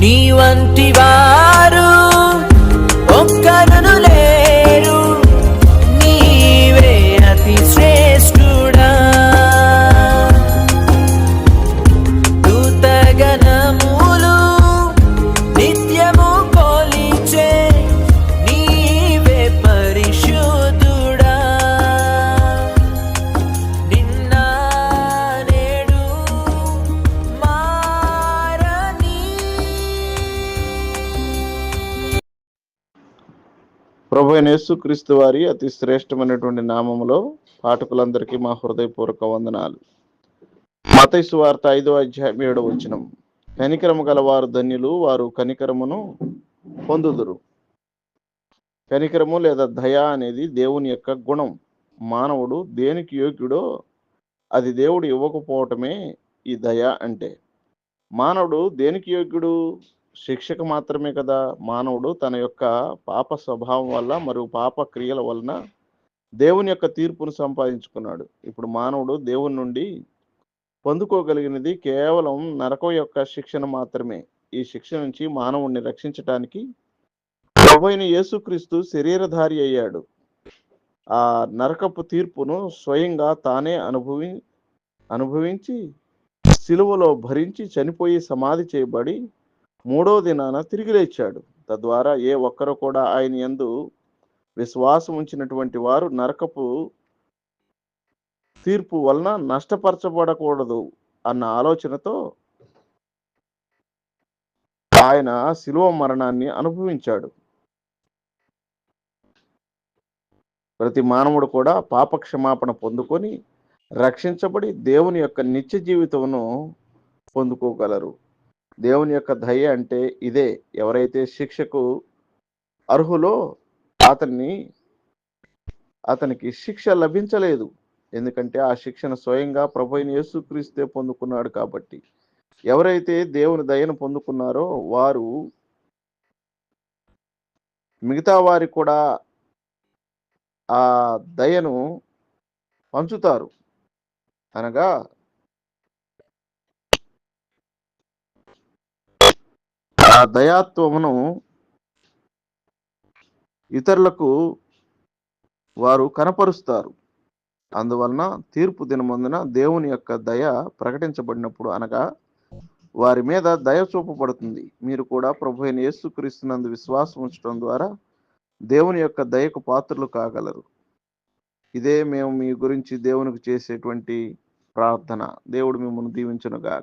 నీ వంటి వారు ప్రభు అయిన యేసుక్రీస్తు వారి అతి శ్రేష్టమైనటువంటి నామములో పాఠకులందరికీ మా హృదయపూర్వక వందనాలు. మతైసు వార్త ఐదో అధ్యాయం ఏడో వచ్చినం కనికరము గల వారు ధన్యులు వారు కనికరమును పొందుదురు. కనికరము లేదా దయ అనేది దేవుని యొక్క గుణం. మానవుడు దేనికి యోగ్యుడో అది దేవుడు ఇవ్వకపోవటమే ఈ దయ అంటే. మానవుడు దేనికి యోగ్యుడు? శిక్షకు మాత్రమే కదా మానవుడు తన యొక్క పాప స్వభావం వల్ల మరియు పాప క్రియల వలన దేవుని యొక్క తీర్పును సంపాదించుకున్నాడు. ఇప్పుడు మానవుడు దేవుని నుండి పొందుకోగలిగినది కేవలం నరకం యొక్క శిక్షణ మాత్రమే. ఈ శిక్ష నుంచి మానవుడిని రక్షించటానికి ప్రభు యేసుక్రీస్తు శరీరధారి అయ్యాడు. ఆ నరకపు తీర్పును స్వయంగా తానే అనుభవి అనుభవించి సిలువలో భరించి చనిపోయి సమాధి చేయబడి మూడో దినాన తిరిగి లేచాడు. తద్వారా ఏ ఒక్కరు కూడా ఆయన యందు విశ్వాసం ఉంచినటువంటి వారు నరకపు తీర్పు వలన నష్టపరచబడకూడదు అన్న ఆలోచనతో ఆయన శిలువ మరణాన్ని అనుభవించాడు. ప్రతి మానవుడు కూడా పాప క్షమాపణ పొందుకొని రక్షించబడి దేవుని యొక్క నిత్య జీవితమును పొందుకోగలరు. దేవుని యొక్క దయ అంటే ఇదే. ఎవరైతే శిక్షకు అర్హులో అతన్ని అతనికి శిక్ష లభించలేదు. ఎందుకంటే ఆ శిక్షణ స్వయంగా ప్రభుని యేసుక్రీస్తే పొందుకున్నాడు కాబట్టి. ఎవరైతే దేవుని దయను పొందుకున్నారో వారు మిగతా వారికి కూడా ఆ దయను పంచుతారు. అనగా ఆ దయాత్వమును ఇతరులకు వారు కనపరుస్తారు. అందువలన తీర్పు దినమందున దేవుని యొక్క దయ ప్రకటించబడినప్పుడు అనగా వారి మీద దయ చూపబడుతుంది. మీరు కూడా ప్రభు అయిన యేసుక్రీస్తునందు విశ్వాసం ఉంచడం ద్వారా దేవుని యొక్క దయకు పాత్రలు కాగలరు. ఇదే మేము మీ గురించి దేవునికి చేసేటువంటి ప్రార్థన. దేవుడు మిమ్మల్ని దీవించునుగా